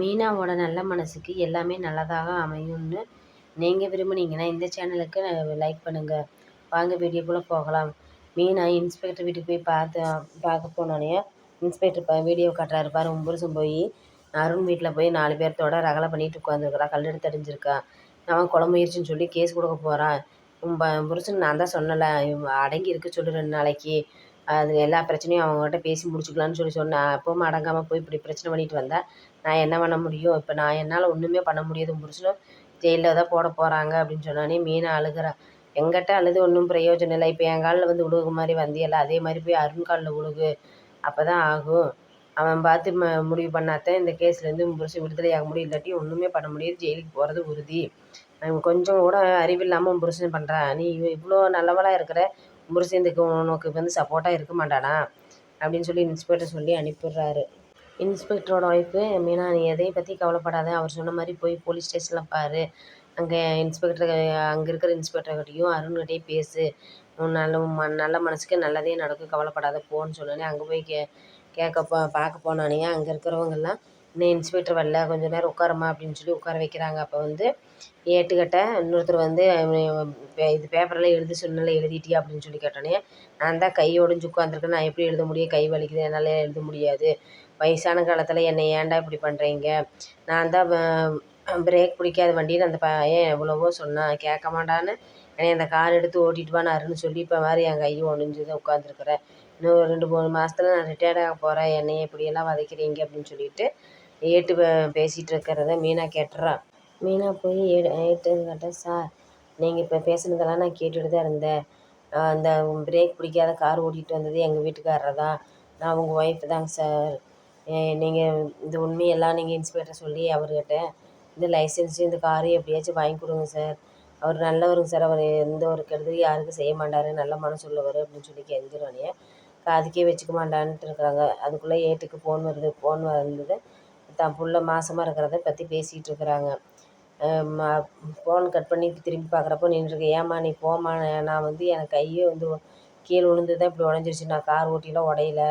மீனாவோட நல்ல மனசுக்கு எல்லாமே நல்லதாக அமையும்னு நீங்கள் விரும்புனீங்கன்னா இந்த சேனலுக்கு லைக் பண்ணுங்கள் வாங்க வீடியோக்குள்ளே போகலாம். மீனா இன்ஸ்பெக்டர் வீட்டுக்கு போய் பார்த்து பார்க்க போனோடனே இன்ஸ்பெக்டர் வீடியோ காட்டுறாரு. பாரு உன் புருஷன் போய் அருண் வீட்டில் போய் நாலு பேர்த்தோட ரகலை பண்ணிட்டு உட்காந்துருக்குறான் கல் எடுத்து அவன் கொலை சொல்லி கேஸ் கொடுக்க போகிறான் உன் புருஷன் நான் தான் சொன்னலை அடங்கி இருக்க சொல்லு ரெண்டு நாளைக்கு. அது எல்லா பிரச்சனையும் அவங்ககிட்ட பேசி முடிச்சுக்கலான்னு சொல்லி சொன்னேன் அப்பவும் அடங்காமல் போய் இப்படி பிரச்சனை பண்ணிட்டு வந்தேன் நான் என்ன பண்ண முடியும்? இப்போ நான் என்னால் ஒன்றுமே பண்ண முடியாது புருஷனும் ஜெயிலில் தான் போட போகிறாங்க அப்படின்னு சொன்னானே மீனா அழுகிறா. எங்கிட்ட அழுது ஒன்றும் பிரயோஜனம் இல்லை. இப்போ என் காலில் வந்து உழுகு மாதிரி வந்தியல்ல அதே மாதிரி போய் அருண் காலில் உழுகு. அப்போ தான் ஆகும். அவன் பார்த்து ம முடிவு பண்ணாதான் இந்த கேஸ்லேருந்து உன் புருஷன் விடுதலை ஆக முடியும். இல்லாட்டி ஒன்றுமே பண்ண முடியாது ஜெயிலுக்கு போகிறது உறுதி. அவன் கொஞ்சம் கூட அறிவில்லாமல் புருஷன் பண்ணுறான் நீ இவ்வளோ நல்லவளாக இருக்கிற முருசேந்துக்கு உனக்கு வந்து சப்போர்ட்டாக இருக்க மாட்டானா? அப்படின்னு சொல்லி இன்ஸ்பெக்டர் சொல்லி அனுப்பிடுறாரு. இன்ஸ்பெக்டரோட ஒய்ஃபு மீனா நீ எதையும் பற்றி கவலைப்படாத. அவர் சொன்ன மாதிரி போய் போலீஸ் ஸ்டேஷனில் பாரு. அங்கே இன்ஸ்பெக்டர் அங்கே இருக்கிற இன்ஸ்பெக்டர்கிட்டையும் அருண்கிட்டையும் பேசு. உன் நல்ல ம நல்ல மனசுக்கு நல்லதே நடக்கும். கவலைப்படாத போன்னு சொன்னோன்னே அங்கே போய் கே கேட்க போ பார்க்க போனானே அங்கே இருக்கிறவங்கெல்லாம் இன்னும் இன்ஸ்பெக்டர் வரல கொஞ்சம் நேரம் உட்காரம்மா அப்படின்னு சொல்லி உட்கார வைக்கிறாங்க. அப்போ வந்து ஏட்டுக்கிட்ட இன்னொருத்தர் வந்து இது பேப்பரில் எழுத சொன்னல எழுதிட்டியா? அப்படின்னு சொல்லி கேட்டோன்னே நான் தான் கை ஒடிஞ்சு உட்காந்துருக்கேன் நான் எப்படி எழுத முடியும்? கை வலிக்குது. என்னால் எழுத முடியாது. வயசான காலத்தில் என்னை ஏன்டா இப்படி பண்ணுறீங்க நான் தான் பிரேக் பிடிக்காத வண்டின்னு அந்த பையன் எவ்வளவோ சொன்னான். கேட்க மாட்டான்னு. என்னை அந்த கார் எடுத்து ஓட்டிட்டு வானாருன்னு சொல்லி இப்போ மாதிரி என் கையும் ஒழிஞ்சு தான் உட்காந்துருக்குறேன் இன்னும் ஒரு ரெண்டு மூணு மாதத்துல நான் ரிட்டையர்ட் ஆக போகிறேன் என்னையை இப்படியெல்லாம் வதைக்கிறீங்க? அப்படின்னு சொல்லிட்டு ஏட்டு பேசிகிட்டு இருக்கிறத மீனா கேட்டுறா. மீனா போய் ஏ ஏட்டுக்கிட்ட சார் நீங்கள் இப்போ பேசுனதெல்லாம் நான் கேட்டுகிட்டு தான் இருந்தேன். அந்த பிரேக் பிடிக்காத கார் ஓட்டிகிட்டு வந்தது எங்கள் வீட்டுக்காரர் தான். நான் உங்கள் ஒய்ஃப் தாங்க சார். நீங்கள் இந்த உண்மையெல்லாம் நீங்கள் இன்ஸ்பெக்டர் சொல்லி அவர்கிட்ட இந்த லைசன்ஸு இந்த காரு எப்படியாச்சும் வாங்கி கொடுங்க சார். அவர் நல்லவருங்க சார். அவர் எந்த ஒரு கெடுதலும் யாருக்கும் செய்ய மாட்டார். நல்ல மனசு உள்ளவர் அப்படின்னு சொல்லி கெஞ்சிரோன்னே காதுக்கே வச்சுக்க மாட்டான்ட்டு இருக்கிறாங்க. அதுக்குள்ளே ஏட்டுக்கு ஃபோன் வருது ஃபோன் வந்தது தான் புள்ள மாசமாக இருக்கிறத பற்றி பேசிகிட்டு இருக்கிறாங்க. ஃபோன் கட் பண்ணி திரும்பி பார்க்குறப்போ நின்றுருக்கு. ஏம்மா நீ போம்மா நான் வந்து எனக்கு கையே வந்து கீழே விழுந்து தான் இப்படி உடஞ்சிருச்சு. நான் கார் ஓட்டிலாம் உடையல.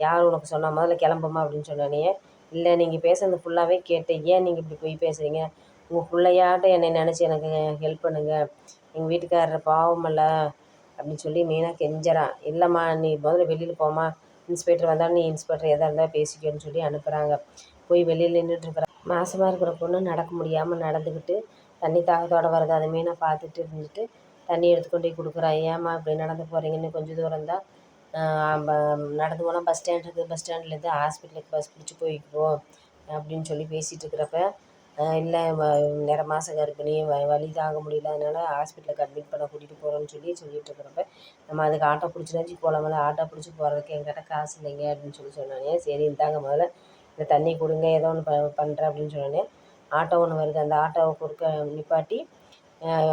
யார் உனக்கு சொன்னால் முதல்ல கிளம்புமா அப்படின்னு சொன்னானே இல்லை நீங்கள் பேசுகிறது ஃபுல்லாகவே கேட்டேன். ஏன் நீங்கள் இப்படி போய் பேசுகிறீங்க உங்கள் பிள்ளையாட்ட என்னை நினச்சி எனக்கு ஹெல்ப் பண்ணுங்கள் எங்கள் வீட்டுக்காரர் பாவமல்ல அப்படின்னு சொல்லி மெயினாக கெஞ்சறான் இல்லைம்மா நீ முதல்ல வெளியில் போமா இன்ஸ்பெக்டர் வந்தாலும் நீ இன்ஸ்பெக்டர் எதாக இருந்தால் பேசிக்கோன்னு சொல்லி அனுப்புகிறாங்க போய் வெளியில் நின்றுட்டுருக்குறான் மாதமாக இருக்கிற பொண்ணு நடக்க முடியாமல் நடந்துக்கிட்டு தண்ணி தாகத்தோடு வருது அதை நான் பார்த்துட்டு இருந்துட்டு தண்ணி எடுத்து கொண்டு போய் கொடுக்குறா. ஏம்மா இப்படி நடந்து போகிறீங்கன்னு கொஞ்சம் தூரம் தான் நடந்து போனால் பஸ் ஸ்டாண்ட் இருக்குது பஸ் ஸ்டாண்ட்லேருந்து ஹாஸ்பிட்டலுக்கு பஸ் பிடிச்சி போய்க்குவோம் அப்படின்னு சொல்லி பேசிகிட்டு இருக்கிறப்ப இல்லை நிற மாத கர்ப்பிணி வ வலி தாங்க முடியல அதனால் ஹாஸ்பிட்டலுக்கு அட்மிட் பண்ண கூட்டிகிட்டு போகிறோன்னு சொல்லி சொல்லிகிட்டு இருக்கிறப்ப நம்ம அதுக்கு ஆட்டோ பிடிச்சினாச்சும் போகலாமல ஆட்டோ பிடிச்சி போகிறதுக்கு எங்கிட்ட காசு இல்லைங்க அப்படின்னு சொல்லி சொன்னானே சரி இந்தாங்க முதல்ல. இந்த தண்ணி கொடுங்க ஏதோ ஒன்று ப பண்ணுறேன் அப்படின்னு சொன்னோடனே ஆட்டோ ஒன்று வருது. அந்த ஆட்டோவை குறுக்க நிப்பாட்டி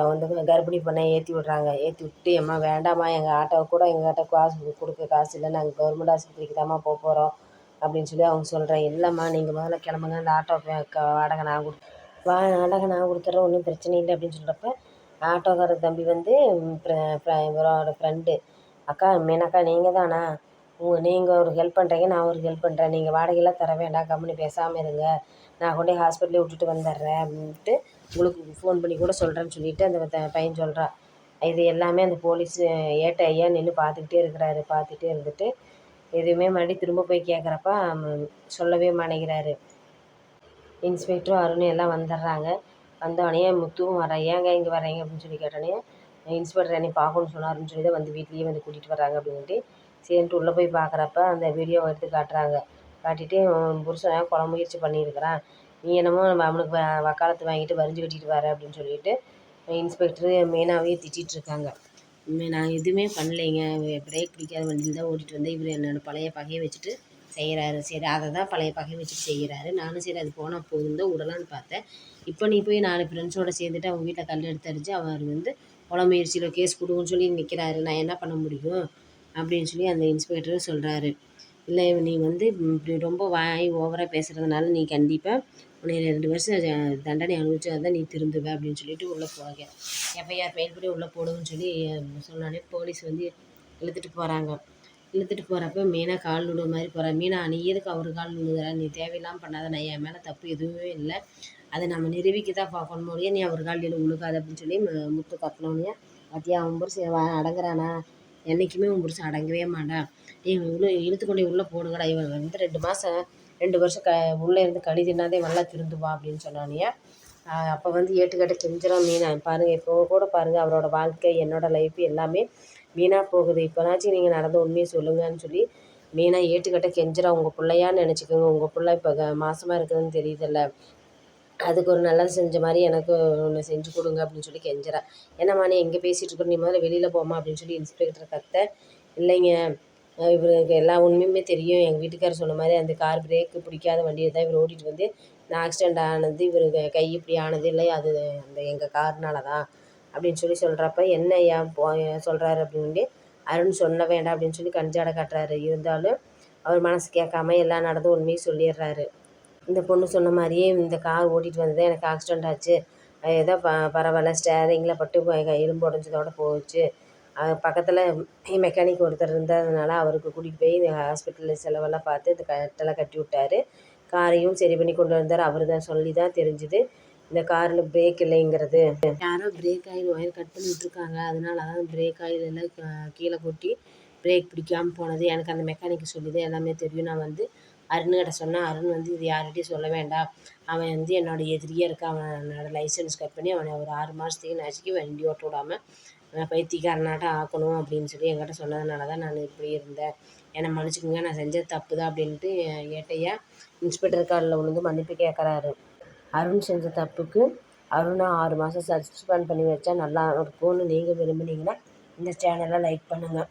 வந்து கர்ப்பிணி பண்ண ஏற்றி விட்றாங்க. ஏற்றி விட்டு அம்மா வேண்டாம்மா எங்கள் ஆட்டோவை கூட எங்கள்கிட்ட காசு கொடுக்க காசு இல்லை. நாங்கள் கவர்மெண்ட் ஆஸ்பத்திரிக்கு தான்மா போக போகிறோம் அப்படின்னு சொல்லி அவங்க சொல்கிறேன் இல்லைம்மா நீங்கள் முதல்ல கிளம்புங்க. அந்த ஆட்டோ வாடகை நான் கொடு வா வாடகை நான் கொடுத்துட்றேன் ஒன்றும் பிரச்சனை இல்லை. அப்படின்னு சொல்கிறப்ப ஆட்டோக்கார தம்பி வந்து இவரோட ஃப்ரெண்டு அக்கா மீனாக்கா நீங்கள் தானா உங்கள் நீங்கள் ஒரு ஹெல்ப் பண்ணுறீங்க நான் ஒரு ஹெல்ப் பண்ணுறேன் நீங்கள் வாடகையெல்லாம் தர வேண்டாம் கம்முனு பேசாமல் இருங்க. நான் கொண்டு ஹாஸ்பிட்டலே விட்டுட்டு வந்துடுறேன் அப்படின்ட்டு உங்களுக்கு ஃபோன் பண்ணி கூட சொல்கிறேன்னு சொல்லிவிட்டு அந்த பையன் சொல்கிறான் இது எல்லாமே அந்த போலீஸ் ஏட்ட ஐயா நின்று பார்த்துக்கிட்டே இருக்கிறாரு பார்த்துட்டே இருந்துட்டு எதுவுமே மறுபடியும் திரும்ப போய் கேட்குறப்ப சொல்லவே மாட்டேங்கிறாரு. இன்ஸ்பெக்டரும் அருணும் எல்லாம் வந்துடுறாங்க. வந்தோடனே முத்துவும் வரேன் ஏங்க இங்கே வரீங்க அப்படின்னு சொல்லி கேட்டோடனே இன்ஸ்பெக்டர் என்னை பார்க்கணும்னு சொன்னாருன்னு சொல்லி தான் வந்து வீட்லேயே வந்து கூட்டிகிட்டு வராங்க அப்படின்ட்டு சரின்ட்டு உள்ளே போய் பார்க்குறப்ப அந்த வீடியோவை எடுத்து காட்டுறாங்க. காட்டிட்டு புருஷன் கொலை முயற்சி பண்ணியிருக்கிறான். நீ என்னமோ அவனுக்கு வக்காலத்து வாங்கிட்டு வரிஞ்சு கட்டிட்டு வர அப்படின்னு சொல்லிட்டு இன்ஸ்பெக்டரு மெயினாகவே திட்டிகிட்ருக்காங்க நான் எதுவுமே பண்ணலைங்க. பிரேக் பிடிக்காத வண்டியில் தான் ஓட்டிகிட்டு வந்தேன் இவர் என்னோட பழைய பகையை வச்சுட்டு செய்கிறாரு சரி அதை தான் பழைய பகையை வச்சுட்டு செய்கிறாரு நானும் சரி அது போனால் போதும் தான் விடலான்னு பார்த்தேன். இப்போ நீ போய் நாலு ஃப்ரெண்ட்ஸோடு சேர்ந்துட்டு அவங்க வீட்டில் கல் எடுத்து அடித்து அவர் வந்து கொலை முயற்சியில் கேஸ் கொடுங்கன்னு சொல்லி நிற்கிறாரு நான் என்ன பண்ண முடியும்? அப்படின்னு சொல்லி அந்த இன்ஸ்பெக்டர் சொல்கிறாரு இல்லை நீ வந்து இப்படி ரொம்ப வாய் ஓவராக பேசுகிறதுனால நீ கண்டிப்பாக உன்னை ரெண்டு வருஷம் தண்டனை அனுபவிச்சா தான் நீ திருந்துவ அப்படின்னு சொல்லிட்டு உள்ளே போக எஃப்ஐஆர் ஃபைல் பண்ணி உள்ளே போடுங்கன்னு சொல்லி சொன்னோடனே போலீஸ் வந்து இழுத்துட்டு போகிறாங்க இழுத்துட்டு போகிறப்ப மீனா கால் விழுவ மாதிரி போகிறா மீனா நீ எதுக்கு அவர் கால் விழுகுற நீ தேவையில்லாமல் பண்ணாத. நான் என் மேலே தப்பு எதுவுமே இல்லை. அதை நம்ம நிரூபிக்க தான் பார்க்கணும். முடியும் நீ அவர் கால் உழுகாது அப்படின்னு சொல்லி முத்து கத்தினோடனே பார்த்தியா அவன் புரிசு அடங்குறானா? என்றைக்குமே உன் புருஷன் அடங்கவே மாட்டான். இவன் இவ்வளோ இழுத்து கொண்டு உள்ளே போடுங்கடா. இவன் வந்து ரெண்டு மாதம் ரெண்டு வருஷம் க உள்ளே இருந்து கழி தின்னாதே நல்லா திருந்துவா அப்படின்னு சொன்னானியா அப்போ வந்து ஏட்டுக்கட்ட கெஞ்சிரான் மீனா. பாருங்கள் இப்போ கூட பாருங்கள் அவரோட வாழ்க்கை என்னோட லைஃப் எல்லாமே வீணாக போகுது. இப்போனாச்சும் நீங்கள் நடந்த உண்மையை சொல்லுங்கன்னு சொல்லி மீனா ஏட்டுக்கட்ட கெஞ்சிரா உங்கள் பிள்ளையான்னு நினச்சிக்கோங்க. உங்கள் பிள்ளை இப்போ மாசமாக இருக்குதுன்னு தெரியுதுல்ல. அதுக்கு ஒரு நல்லது செஞ்ச மாதிரி எனக்கு ஒன்று செஞ்சு கொடுங்க அப்படின்னு சொல்லி கெஞ்சுறா. என்னம்மா நீ எங்கே பேசிகிட்டு இருக்கோம் நீ முதல்ல வெளியில் போம்மா அப்படின்னு சொல்லி இன்ஸ்பெக்டர் கத்த. இல்லைங்க. இவருக்கு எல்லா உண்மையுமே தெரியும். எங்கள் வீட்டுக்காரர் சொன்ன மாதிரி அந்த கார் பிரேக்கு பிடிக்காத வண்டியை தான் இவர் ஓட்டிகிட்டு வந்து நான் ஆக்சிடெண்ட் ஆனது இவருக்கு கை இப்படி ஆனது இல்லை அது அந்த எங்கள் கார்னால தான் அப்படின்னு சொல்லி சொல்கிறப்ப என்ன ஏன் போ சொல்கிறாரு அப்படின்னு அருண் சொல்ல வேண்டாம் அப்படின்னு சொல்லி கஞ்சாட காட்டுறாரு. இருந்தாலும் அவர் மனசு கேட்காம எல்லாம் நடந்து உண்மையும் சொல்லிடுறாரு. இந்த பொண்ணு சொன்ன மாதிரியே இந்த கார் ஓட்டிகிட்டு வந்தது எனக்கு ஆக்சிடெண்ட் ஆச்சு. அது ஏதோ ப பரவாயில்ல ஸ்டேரிங்கில் பட்டு எலும்பு உடஞ்சதோட போச்சு. பக்கத்தில் மெக்கானிக் ஒருத்தர் இருந்ததுனால அவருக்கு கூட்டிகிட்டு போய் இந்த ஹாஸ்பிட்டலில் செலவெல்லாம் பார்த்து இந்த கட்டெல்லாம் கட்டி விட்டாரு. காரையும் சரி பண்ணி கொண்டு வந்தார். அவர் தான் சொல்லி தான் தெரிஞ்சுது இந்த காரில் பிரேக் இல்லைங்கிறது. யாரோ பிரேக் ஆயில் ஒயர் கட் பண்ணி விட்ருக்காங்க அதனால தான் பிரேக் ஆயில் எல்லாம் கீழே கொட்டி பிரேக் பிடிக்காமல் போனது. எனக்கு அந்த மெக்கானிக் தான் எல்லாமே தெரியும். நான் வந்து அருண்கிட்ட சொன்னால் அருண் வந்து இது யார்கிட்டையும் சொல்ல வேண்டாம். அவன் வந்து என்னோட எதிரியே இருக்கான். அவனோட லைசன்ஸ் கட் பண்ணி அவனை ஒரு ஆறு மாதத்துக்கு நசுக்கி வண்டி ஓட்ட விடாமல் நான் பைத்தியக்காரனாட்டம் ஆக்கணும் அப்படின்னு சொல்லி என்கிட்ட சொன்னதுனால தான் நான் இப்படி இருந்தேன். என்னை மன்னிச்சுக்கோங்க. நான் செஞ்சது தப்பு தான் அப்படின்ட்டு ஏட்டையா இன்ஸ்பெக்டர் காலில் விழுந்து மன்னிப்பு கேட்குறாரு அருண் செஞ்ச தப்புக்கு அருணை ஆறு மாதம் சஸ்பெண்ட் பண்ணி வச்சா நல்லா இருக்கும்னு நீங்கள் விரும்புனீங்கன்னா இந்த சேனலை லைக் பண்ணுங்கள்